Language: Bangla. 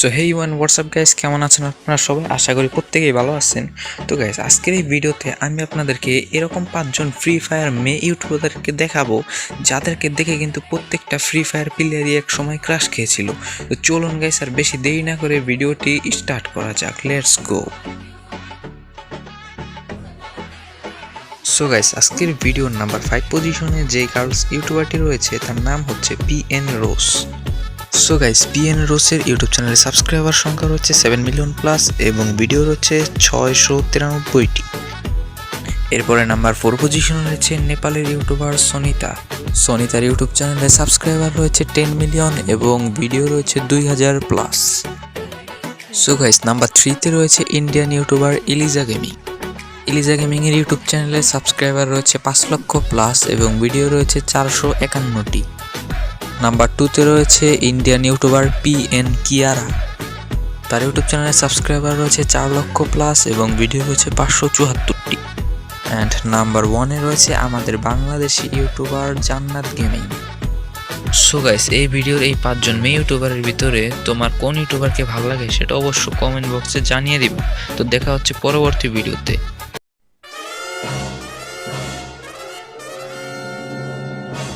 So hey one WhatsApp guys কেমন আছেন আপনারা সবাই? আশা করি প্রত্যেকেই ভালো আছেন। তো গাইস আজকের এই ভিডিওতে আমি আপনাদেরকে এরকম পাঁচজন ফ্রি ফায়ার মেয়ে ইউটিউবারদেরকে দেখাবো, যাদেরকে দেখে কিন্তু প্রত্যেকটা ফ্রি ফায়ার প্লেয়ারই এক সময় ক্রাশ খেয়েছিল। তো চলুন গাইস আর বেশি দেরি না করে ভিডিওটি স্টার্ট করা যাক। লেটস গো সো গাইস আজকের ভিডিওর নাম্বার ফাইভ পজিশনে যে গার্লস ইউটিউবারটি রয়েছে, তার নাম হচ্ছে P N Rose so guys PN রোসের YouTube চ্যানেলে সাবস্ক্রাইবার সংখ্যা রয়েছে সেভেন মিলিয়ন প্লাস এবং ভিডিও রয়েছে ছয়শো তিরানব্বইটি। এরপরে নাম্বার ফোর পজিশনে রয়েছে নেপালের ইউটিউবার সনিতা সনিতার ইউটিউব চ্যানেলে সাবস্ক্রাইবার রয়েছে টেন মিলিয়ন এবং ভিডিও রয়েছে দুই হাজার প্লাস সো গাইস নাম্বার থ্রিতে রয়েছে Indian YouTuber Eliza gaming Eliza গেমিংয়ের ইউটিউব চ্যানেলে সাবস্ক্রাইবার রয়েছে পাঁচ লক্ষ প্লাস এবং ভিডিও রয়েছে চারশো একান্নটি। নাম্বার টুতে রয়েছে Indian YouTuber P N Kiara তার ইউটিউব চ্যানেলে সাবস্ক্রাইবার রয়েছে চার লক্ষ প্লাস এবং ভিডিও রয়েছে পাঁচশো চুয়াত্তরটি। অ্যান্ড নাম্বার ওয়ানে রয়েছে আমাদের Bangladeshi YouTuber Jannat gaming so guys এই ভিডিওর এই পাঁচজন মেয়ে ইউটিউবারের ভিতরে তোমার কোন ইউটিউবারকে ভালো লাগে সেটা অবশ্য কমেন্ট বক্সে জানিয়ে দিবা। তো দেখা হচ্ছে পরবর্তী ভিডিওতে